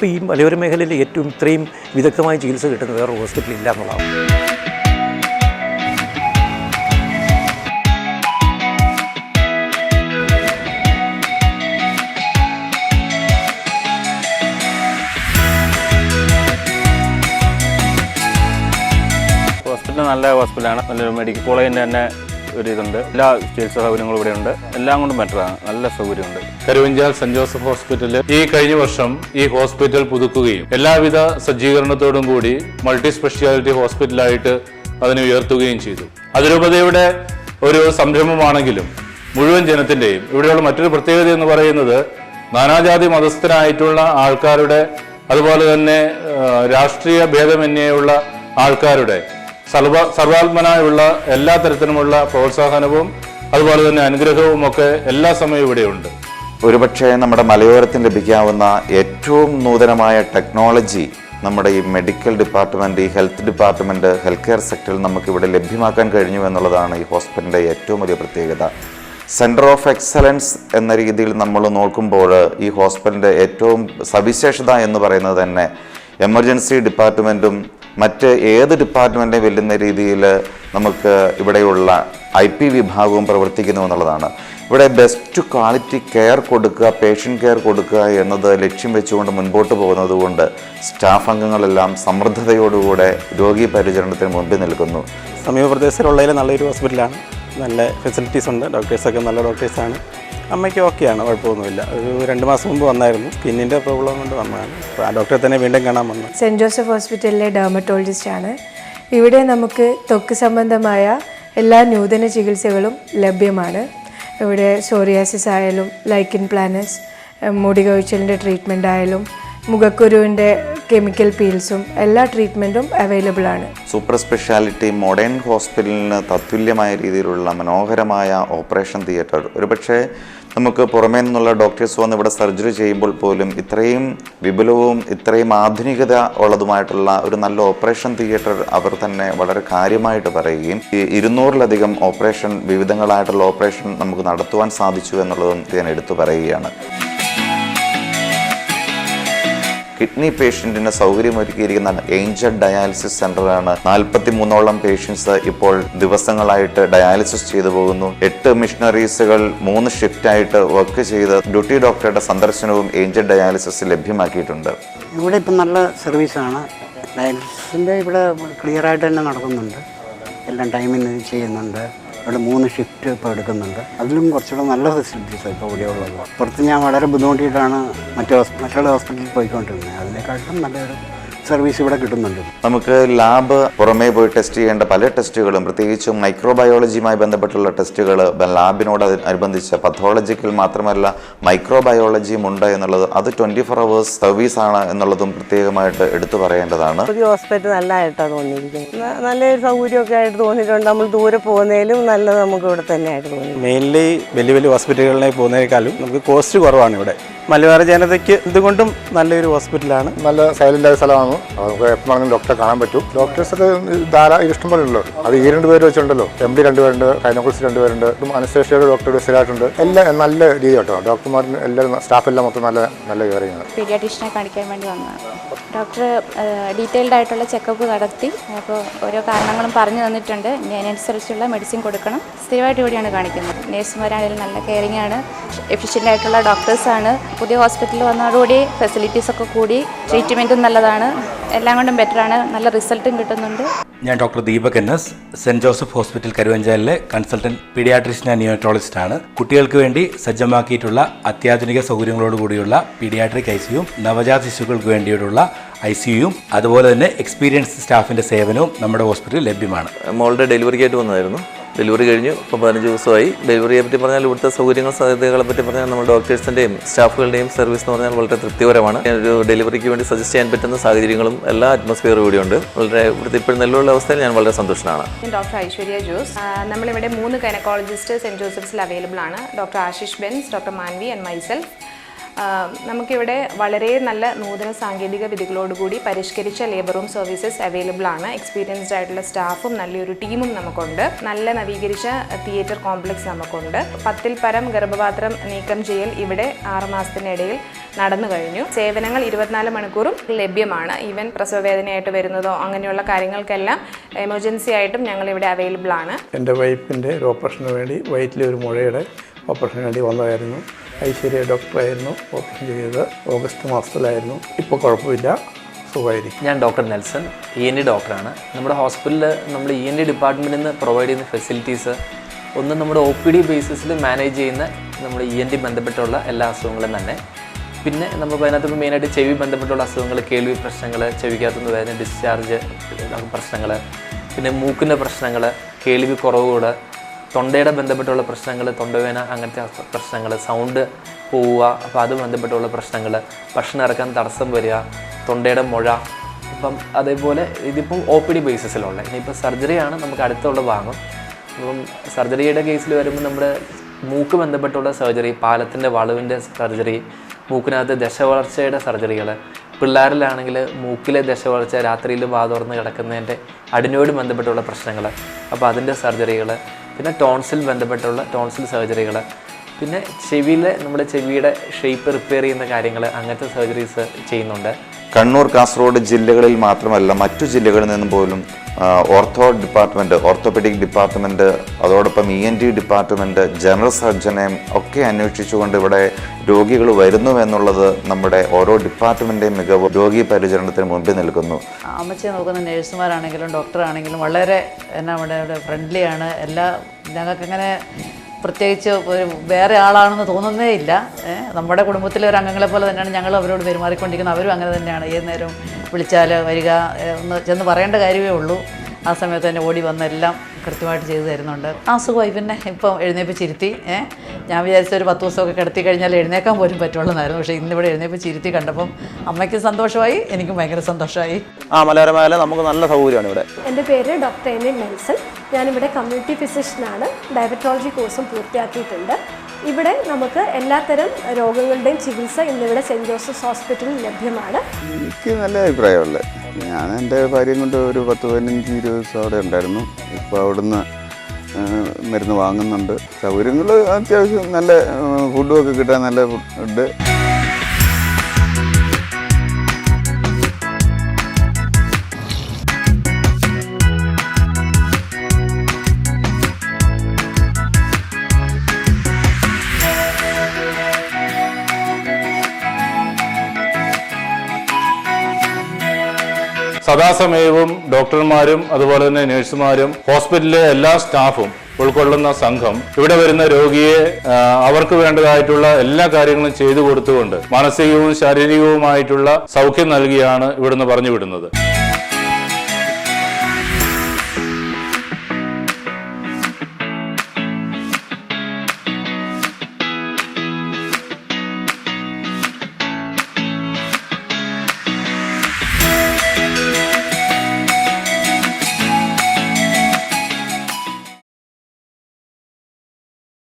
ഇപ്പോൾ ഈ മലയോര മേഖലയിൽ ഏറ്റവും ഇത്രയും വിദഗ്ധമായ ചികിത്സ കിട്ടുന്ന വേറെ ഹോസ്പിറ്റൽ ഇല്ല എന്നുള്ളതാണ്. ഹോസ്പിറ്റൽ നല്ല ഹോസ്പിറ്റലാണ് നല്ലൊരു മെഡിക്കൽ കോളേജിന്റെ തന്നെ ഒരു ഇതുണ്ട് എല്ലാ ചികിത്സാ സൗകര്യങ്ങളും ഇവിടെ ഉണ്ട് എല്ലാം കൊണ്ടും ബെറ്ററാണ് നല്ല സൗകര്യമുണ്ട്. കരുവഞ്ചാൽ സെന്റ് ജോസഫ് ഹോസ്പിറ്റലിൽ ഈ കഴിഞ്ഞ വർഷം ഈ ഹോസ്പിറ്റൽ പുതുക്കുകയും എല്ലാവിധ സജ്ജീകരണത്തോടും കൂടി മൾട്ടി സ്പെഷ്യാലിറ്റി ഹോസ്പിറ്റലായിട്ട് അതിനെ ഉയർത്തുകയും ചെയ്തു. അതിരൂപതയുടെ ഒരു സംരംഭമാണെങ്കിലും മുഴുവൻ ജനത്തിന്റെയും ഇവിടെയുള്ള മറ്റൊരു പ്രത്യേകത എന്ന് പറയുന്നത് നാനാജാതി മതസ്ഥരായിട്ടുള്ള ആൾക്കാരുടെ അതുപോലെ തന്നെ രാഷ്ട്രീയ ഭേദമന്യേയുള്ള ആൾക്കാരുടെ സർവ സർവാത്മനായുള്ള എല്ലാ തരത്തിലുമുള്ള പ്രോത്സാഹനവും അതുപോലെ തന്നെ അനുഗ്രഹവും ഒക്കെ എല്ലാ സമയവും ഇവിടെയുണ്ട്. ഒരുപക്ഷെ നമ്മുടെ മലയോരത്തിന് ലഭിക്കാവുന്ന ഏറ്റവും നൂതനമായ ടെക്നോളജി നമ്മുടെ ഈ മെഡിക്കൽ ഡിപ്പാർട്ട്മെന്റ് ഈ ഹെൽത്ത് ഡിപ്പാർട്ട്മെന്റ് ഹെൽത്ത് കെയർ സെക്ടറിൽ നമുക്കിവിടെ ലഭ്യമാക്കാൻ കഴിഞ്ഞു എന്നുള്ളതാണ് ഈ ഹോസ്പിറ്റലിന്റെ ഏറ്റവും വലിയ പ്രത്യേകത. സെന്റർ ഓഫ് എക്സലൻസ് എന്ന രീതിയിൽ നമ്മൾ നോക്കുമ്പോൾ ഈ ഹോസ്പിറ്റലിന്റെ ഏറ്റവും സവിശേഷത എന്ന് പറയുന്നത് തന്നെ എമർജൻസി ഡിപ്പാർട്ട്മെന്റും മറ്റ് ഏത് ഡിപ്പാർട്ട്മെന്റെ വെല്ലുന്ന രീതിയിൽ നമുക്ക് ഇവിടെയുള്ള ഐ പി വിഭാഗവും പ്രവർത്തിക്കുന്നു എന്നുള്ളതാണ്. ഇവിടെ ബെസ്റ്റ് ക്വാളിറ്റി കെയർ കൊടുക്കുക പേഷ്യന്റ് കെയർ കൊടുക്കുക എന്നത് ലക്ഷ്യം വെച്ചുകൊണ്ട് മുൻപോട്ട് പോകുന്നത് കൊണ്ട് സ്റ്റാഫ് അംഗങ്ങളെല്ലാം സമൃദ്ധതയോടുകൂടെ രോഗി പരിചരണത്തിന് മുൻപിൽ നിൽക്കുന്നു. സമീപ പ്രദേശത്തിലുള്ളതിൽ നല്ലൊരു ഹോസ്പിറ്റലാണ് നല്ല ഫെസിലിറ്റീസ് ഉണ്ട്. ഡോക്ടേഴ്സൊക്കെ നല്ല ഡോക്ടേഴ്സാണ് അമ്മയ്ക്ക് ഓക്കെയാണ് കുഴപ്പമൊന്നുമില്ല. ഒരു രണ്ട് മാസം മുമ്പ് വന്നായിരുന്നു. സ്കിന്നിന്റെ പ്രോബ്ലം കൊണ്ട് വന്നതാണ്. അപ്പോൾ ആ ഡോക്ടറെ തന്നെ വീണ്ടും കാണാൻ വന്നു. സെന്റ് ജോസഫ് ഹോസ്പിറ്റലിലെ ഡെർമറ്റോളജിസ്റ്റ് ആണ്. ഇവിടെ നമുക്ക് ത്വക്ക് സംബന്ധമായ എല്ലാ നൂതന ചികിത്സകളും ലഭ്യമാണ്. ഇവിടെ സോറിയാസിസ് ആയാലും ലൈക്കിൻ പ്ലാനസ് മുടി കൊഴിച്ചലിന്റെ ട്രീറ്റ്മെന്റ് ആയാലും മുഖക്കുരുവിന്റെ കെമിക്കൽ പീൽസും എല്ലാ ട്രീറ്റ്മെന്റും അവൈലബിൾ ആണ്. സൂപ്പർ സ്പെഷ്യാലിറ്റി മോഡേൺ ഹോസ്പിറ്റലിന് തത്തുല്യമായ രീതിയിലുള്ള മനോഹരമായ ഓപ്പറേഷൻ തിയേറ്റർ ഒരുപക്ഷെ നമുക്ക് പുറമേ നിന്നുള്ള ഡോക്ടേഴ്സ് വന്ന് ഇവിടെ സർജറി ചെയ്യുമ്പോൾ പോലും ഇത്രയും വിപുലവും ഇത്രയും ആധുനികത ഉള്ളതുമായിട്ടുള്ള ഒരു നല്ല ഓപ്പറേഷൻ തിയേറ്റർ അവർ തന്നെ വളരെ കാര്യമായിട്ട് പറയുകയും ഈ ഇരുന്നൂറിലധികം ഓപ്പറേഷൻ വിവിധങ്ങളായിട്ടുള്ള ഓപ്പറേഷൻ നമുക്ക് നടത്തുവാൻ സാധിച്ചു എന്നുള്ളതും ഞാൻ എടുത്തു പറയുകയാണ്. കിഡ്നി പേഷ്യന്റിന് സൗകര്യമൊരുക്കിയിരിക്കുന്ന ഏഞ്ചൽ ഡയാലിസിസ് സെന്ററാണ് നാൽപ്പത്തി മൂന്നോളം പേഷ്യൻസ് ഇപ്പോൾ ദിവസങ്ങളായിട്ട് ഡയാലിസിസ് ചെയ്തു പോകുന്നു. എട്ട് മിഷണറീസുകൾ മൂന്ന് ഷിഫ്റ്റായിട്ട് വർക്ക് ചെയ്ത് ഡ്യൂട്ടി ഡോക്ടറുടെ സന്ദർശനവും ഏഞ്ചൽ ഡയാലിസിസ് ലഭ്യമാക്കിയിട്ടുണ്ട്. ഇവിടെ ഇപ്പം നല്ല സർവീസാണ് ഡയാലിസിന്റെ ഇവിടെ ക്ലിയർ ആയിട്ട് തന്നെ നടക്കുന്നുണ്ട്. എല്ലാം ടൈമിന് ചെയ്യുന്നുണ്ട്. ഇവിടെ മൂന്ന് ഷിഫ്റ്റ് ഇപ്പോൾ എടുക്കുന്നുണ്ട്. അതിലും കുറച്ചുകൂടെ നല്ല ഫെസിലിറ്റീസാണ് ഇപ്പോൾ ഇവിടെ ഉള്ളത്. പുറത്ത് ഞാൻ വളരെ ബുദ്ധിമുട്ടിയിട്ടാണ് മറ്റു മറ്റുള്ള ഹോസ്പിറ്റലിൽ പോയിക്കൊണ്ടിരുന്നത്. അതിനെക്കാട്ടും നല്ലൊരു സർവീസ് ഇവിടെ കിട്ടുന്നുണ്ട്. നമുക്ക് ലാബ് പുറമേ പോയി ടെസ്റ്റ് ചെയ്യേണ്ട പല ടെസ്റ്റുകളും പ്രത്യേകിച്ചും മൈക്രോബയോളജിയുമായി ബന്ധപ്പെട്ടുള്ള ടെസ്റ്റുകൾ ലാബിനോട് അനുബന്ധിച്ച് പത്തോളജിക്കൽ മാത്രമല്ല മൈക്രോബയോളജിയും ഉണ്ട് എന്നുള്ളത് അത് ട്വന്റി ഫോർ അവേഴ്സ് സർവീസ് ആണ് എന്നുള്ളതും പ്രത്യേകമായിട്ട് എടുത്തു പറയേണ്ടതാണ്. പുതിയ ഹോസ്പിറ്റൽ നല്ലതായിട്ടാണ് തോന്നിയിരിക്കുന്നത്. നല്ലൊരു സൗകര്യമൊക്കെ ആയിട്ട് തോന്നിയിട്ടുണ്ട്. നമ്മൾ ദൂരെ പോകുന്നതിലും നല്ലത് നമുക്ക് ഇവിടെ തന്നെയായിട്ട് തോന്നി മെയിൻലി വലിയ വലിയ ഹോസ്പിറ്റലുകളിലേക്ക് പോകുന്നതിനേക്കാളും നമുക്ക് കോസ്റ്റ് കുറവാണ് ഇവിടെ. മലയോര ജനതയ്ക്ക് എന്തുകൊണ്ടും നല്ലൊരു ഹോസ്പിറ്റലാണ്. നല്ല സൈലന്റ് ആയ സ്ഥലമാണ്. നമുക്ക് എപ്പോൾ ഡോക്ടറെ കാണാൻ പറ്റും. ഡോക്ടേഴ്സൊക്കെ ധാരാളം ഇഷ്ടം പോലെ ഉള്ളൂ അത് ഈ രണ്ട് പേര് വെച്ചിട്ടുണ്ടല്ലോ. എം ഡി രണ്ടുപേരുണ്ട് കൈനോക്കൾസ് രണ്ടുപേരുണ്ട് അനസ്തേഷ്യയുടെ ഡോക്ടർ സ്ഥിരമായിട്ടുണ്ട്. എല്ലാം നല്ല രീതി കേട്ടോ. ഡോക്ടർമാരും എല്ലാവരും സ്റ്റാഫ് എല്ലാം മൊത്തം നല്ല നല്ല കയറിയാണ് ആണ് പീഡിയാട്രീഷനെ കാണിക്കാൻ വേണ്ടി വന്നതാണ്. ഡോക്ടർ ഡീറ്റെയിൽഡ് ആയിട്ടുള്ള ചെക്കപ്പ് നടത്തി. അപ്പോൾ ഓരോ കാരണങ്ങളും പറഞ്ഞു തന്നിട്ടുണ്ട്. ഇനി അതിനനുസരിച്ചുള്ള മെഡിസിൻ കൊടുക്കണം. സ്ഥിരമായിട്ട് ഇവിടെയാണ് കാണിക്കുന്നത്. നേഴ്സുമാരാണെങ്കിലും നല്ല കെയറിങ് ആണ്. എഫിഷ്യന്റ് ആയിട്ടുള്ള ഡോക്ടേഴ്സാണ് പുതിയ ഹോസ്പിറ്റലിൽ വന്നതോടുകൂടി ഫെസിലിറ്റീസ് ഒക്കെ കൂടി ട്രീറ്റ്മെന്റും നല്ലതാണ്. എല്ലാം കൊണ്ടും ബെറ്ററാണ് നല്ല റിസൾട്ടും കിട്ടുന്നുണ്ട്. ഞാൻ doctor Deepak N S saint Joseph hospital കരുവഞ്ചാലിലെ consultant paediatrician and neurologist ആണ്. കുട്ടികൾക്ക് വേണ്ടി സജ്ജമാക്കിയിട്ടുള്ള അത്യാധുനിക സൗകര്യങ്ങളോടുകൂടിയുള്ള പീഡിയാട്രിക് ഐ സിയും നവജാത ശിശുക്കൾക്ക് വേണ്ടിയിട്ടുള്ള ഐ സിയും അതുപോലെ തന്നെ എക്സ്പീരിയൻസ് സ്റ്റാഫിന്റെ സേവനവും നമ്മുടെ ഹോസ്പിറ്റലിൽ ലഭ്യമാണ്. മോളുടെ ഡെലിവറിക്കായിട്ട് വന്നതായിരുന്നു ഡെലിവറി കഴിഞ്ഞു. ഇപ്പോൾ പതിനഞ്ച് ദിവസമായി. ഡെലിവറിയെ പറ്റി പറഞ്ഞാൽ ഇവിടുത്തെ സൗകര്യങ്ങൾ സാധ്യതകളെ പറ്റി പറഞ്ഞാൽ നമ്മൾ ഡോക്ടേഴ്സിന്റെയും സ്റ്റാഫുകളുടെയും സർവീസ് എന്ന് പറഞ്ഞാൽ വളരെ തൃപ്തികരമാണ്. ഒരു ഡെലിവറിക്ക് വേണ്ടി സജസ്റ്റ് ചെയ്യാൻ പറ്റുന്ന സാഹചര്യങ്ങളും എല്ലാ അറ്റ്മോസ്ഫിയറും ഇവിടെയുണ്ട്. വളരെ ഇവിടുത്തെ ഇപ്പോഴും നിലവിലുള്ള അവസ്ഥയിൽ ഞാൻ വളരെ സന്തോഷനാണ്. ഡോക്ടർ ഐശ്വര്യ ജോസ്. നമ്മളിവിടെ മൂന്ന് ഗൈനക്കോളജിസ്റ്റ് സെന്റ് ജോസഫ്സിൽ അവൈലബിൾ ആണ്. Doctor Ashish Bens doctor Manvi and myself നമുക്കിവിടെ വളരെ നല്ല നൂതന സാങ്കേതിക വിധികളോടുകൂടി പരിഷ്കരിച്ച ലേബർ റൂം സർവീസസ് അവൈലബിൾ ആണ്. എക്സ്പീരിയൻസ്ഡ് ആയിട്ടുള്ള സ്റ്റാഫും നല്ലൊരു ടീമും നമുക്കുണ്ട്. നല്ല നവീകരിച്ച തിയേറ്റർ കോംപ്ലക്സ് നമുക്കുണ്ട്. പത്തിൽ പരം ഗർഭപാത്രം നീക്കം ചെയ്യൽ ഇവിടെ ആറുമാസത്തിനിടയിൽ നടന്നു കഴിഞ്ഞു. സേവനങ്ങൾ ഇരുപത്തിനാല് മണിക്കൂറും ലഭ്യമാണ്. ഈവൻ പ്രസവവേദനയായിട്ട് വരുന്നതോ അങ്ങനെയുള്ള കാര്യങ്ങൾക്കെല്ലാം എമർജൻസി ആയിട്ടും ഞങ്ങൾ ഇവിടെ അവൈലബിൾ ആണ്. എന്റെ വൈഫിന്റെ ഒരു ഓപ്പറേഷന് വേണ്ടി വയറ്റിലെ ഒരു മുഴയുടെ ഓപ്പറേഷന് വേണ്ടി വന്നതായിരുന്നു. ഐശ്വര്യ ഡോക്ടറായിരുന്നു. ഓപ്പറേഷൻ ചെയ്തത് ഓഗസ്റ്റ് മാസത്തിലായിരുന്നു. ഇപ്പോൾ കുഴപ്പമില്ല. സുഖമായിരിക്കും ഞാൻ doctor Nelson. E N T ഡോക്ടറാണ്. നമ്മുടെ ഹോസ്പിറ്റലിൽ നമ്മൾ ഇ എൻ ഡി ഡിപ്പാർട്ട്മെന്റിൽ നിന്ന് പ്രൊവൈഡ് ചെയ്യുന്ന ഫെസിലിറ്റീസ് ഒന്ന് നമ്മുടെ ഒ പി ഡി ബേസിസിൽ മാനേജ് ചെയ്യുന്ന നമ്മുടെ ഇ എൻ ഡി ബന്ധപ്പെട്ടുള്ള എല്ലാ അസുഖങ്ങളും തന്നെ. പിന്നെ നമ്മൾ അതിനകത്ത് മെയിനായിട്ട് ചെവി ബന്ധപ്പെട്ടുള്ള അസുഖങ്ങൾ കേൾവി പ്രശ്നങ്ങൾ ചെവിക്കകത്തുനിന്ന് വരുന്ന ഡിസ്ചാർജ് പ്രശ്നങ്ങൾ പിന്നെ മൂക്കിന്റെ പ്രശ്നങ്ങൾ കേൾവി കുറവുകൾ തൊണ്ടയുടെ ബന്ധപ്പെട്ടുള്ള പ്രശ്നങ്ങൾ തൊണ്ടവേന അങ്ങനത്തെ പ്രശ്നങ്ങൾ സൗണ്ട് പോവുക അപ്പോൾ അത് ബന്ധപ്പെട്ടുള്ള പ്രശ്നങ്ങൾ ഭക്ഷണം ഇറക്കാൻ തടസ്സം വരിക തൊണ്ടയുടെ മുഴ ഇപ്പം അതേപോലെ ഇതിപ്പം ഒ പി ഡി ബേസിസിലുള്ള ഇനിയിപ്പോൾ സർജറിയാണ് നമുക്ക് അടുത്തുള്ള ഭാഗം. അപ്പം സർജറിയുടെ കേസിൽ വരുമ്പോൾ നമ്മുടെ മൂക്ക് ബന്ധപ്പെട്ടുള്ള സർജറി പാലത്തിന്റെ വളവിന്റെ സർജറി മൂക്കിനകത്ത് ദശവളർച്ചയുടെ സർജറികൾ പിള്ളേരിലാണെങ്കിൽ മൂക്കിലെ ദശവളർച്ച രാത്രിയിൽ വാ തുറന്ന് കിടക്കുന്നതിന്റെ അടിനോട് ബന്ധപ്പെട്ടുള്ള പ്രശ്നങ്ങൾ. അപ്പോൾ അതിന്റെ സർജറികൾ പിന്നെ ടോൺസിൽ ബന്ധപ്പെട്ടുള്ള ടോൺസിൽ സർജറികൾ പിന്നെ ചെവിയിൽ നമ്മുടെ ചെവിയുടെ ഷേപ്പ് റിപ്പയർ ചെയ്യുന്ന കാര്യങ്ങൾ അങ്ങനത്തെ സർജറീസ് ചെയ്യുന്നുണ്ട്. കണ്ണൂർ കാസർഗോഡ് ജില്ലകളിൽ മാത്രമല്ല മറ്റു ജില്ലകളിൽ നിന്നും പോലും ഓർത്തോ ഡിപ്പാർട്ട്മെന്റ് ഓർത്തോപെഡിക് ഡിപ്പാർട്ട്മെന്റ് അതോടൊപ്പം E N T department general സർജനെ ഒക്കെ അന്വേഷിച്ചുകൊണ്ട് ഇവിടെ രോഗികൾ വരുന്നു എന്നുള്ളത് നമ്മുടെ ഓരോ ഡിപ്പാർട്ട്മെന്റിന്റെയും മികവ് രോഗി പരിചരണത്തിന് മുമ്പിൽ നിൽക്കുന്നു. അമ്മച്ചെ നോക്കുന്ന നേഴ്സുമാരാണെങ്കിലും ഡോക്ടറാണെങ്കിലും വളരെ എന്നാ ഇവിടെ ഫ്രണ്ട്ലിയാണ് എല്ലാ ഞങ്ങൾക്കങ്ങനെ പ്രത്യേകിച്ച് ഒരു വേറെ ആളാണെന്ന് തോന്നുന്നേ ഇല്ല. നമ്മുടെ കുടുംബത്തിലെ ഒരു അംഗങ്ങളെ പോലെ തന്നെയാണ് ഞങ്ങൾ അവരോട് പെരുമാറിക്കൊണ്ടിരിക്കുന്നത്. അവരും അങ്ങനെ തന്നെയാണ്. ഏത് നേരം വിളിച്ചാൽ വരിക ഒന്ന് ചെന്ന് പറയേണ്ട കാര്യമേ ഉള്ളൂ. ആ സമയത്ത് തന്നെ ഓടി വന്ന് എല്ലാം കൃത്യമായിട്ട് ചെയ്തു തരുന്നുണ്ട്. ആ സുഖമായി. പിന്നെ ഇപ്പം എഴുന്നേപ്പിച്ചിരുത്തി ഏഹ് ഞാൻ വിചാരിച്ച ഒരു പത്ത് ദിവസമൊക്കെ കിടത്തി കഴിഞ്ഞാൽ എഴുന്നേക്കാൻ പോലും പറ്റുള്ളതായിരുന്നു പക്ഷേ ഇന്നിവിടെ എഴുന്നേപ്പിച്ചിരുത്തി കണ്ടപ്പം അമ്മയ്ക്ക് സന്തോഷമായി എനിക്കും ഭയങ്കര സന്തോഷമായി. ആ മലയോര മേഖല നമുക്ക് നല്ല സൗകര്യമാണ് ഇവിടെ. എന്റെ പേര് ഡോക്ടർ എൻ എൻ നെൽസൺ ഞാനിവിടെ കമ്മ്യൂണിറ്റി ഫിസിഷ്യനാണ്. ഡയബറ്റോളജി കോഴ്സും പൂർത്തിയാക്കിയിട്ടുണ്ട്. ഇവിടെ നമുക്ക് എല്ലാത്തരം രോഗങ്ങളുടെയും ചികിത്സ ഇന്നിവിടെ സെന്റ് ജോസഫ്സ് ഹോസ്പിറ്റലിൽ ലഭ്യമാണ്. എനിക്ക് നല്ല അഭിപ്രായമുള്ളത് ഞാൻ എന്റെ ഭാര്യയും കൊണ്ട് ഒരു പത്ത് പതിനഞ്ച് ഇരുപത് ദിവസം അവിടെ ഉണ്ടായിരുന്നു. ഇപ്പോൾ അവിടുന്ന് മരുന്ന് വാങ്ങുന്നുണ്ട്. സൗകര്യങ്ങൾ അത്യാവശ്യം നല്ല ഫുഡും ഒക്കെ കിട്ടാൻ നല്ല ഫുഡ്. സദാസമയവും ഡോക്ടർമാരും അതുപോലെ തന്നെ നഴ്സുമാരും ഹോസ്പിറ്റലിലെ എല്ലാ സ്റ്റാഫും ഉൾക്കൊള്ളുന്ന സംഘം ഇവിടെ വരുന്ന രോഗിയെ അവർക്ക് വേണ്ടതായിട്ടുള്ള എല്ലാ കാര്യങ്ങളും ചെയ്തു കൊടുത്തുകൊണ്ട് മാനസികവും ശാരീരികവുമായിട്ടുള്ള സൗഖ്യം നൽകിയാണ് ഇവിടുന്ന് പറഞ്ഞു വിടുന്നത്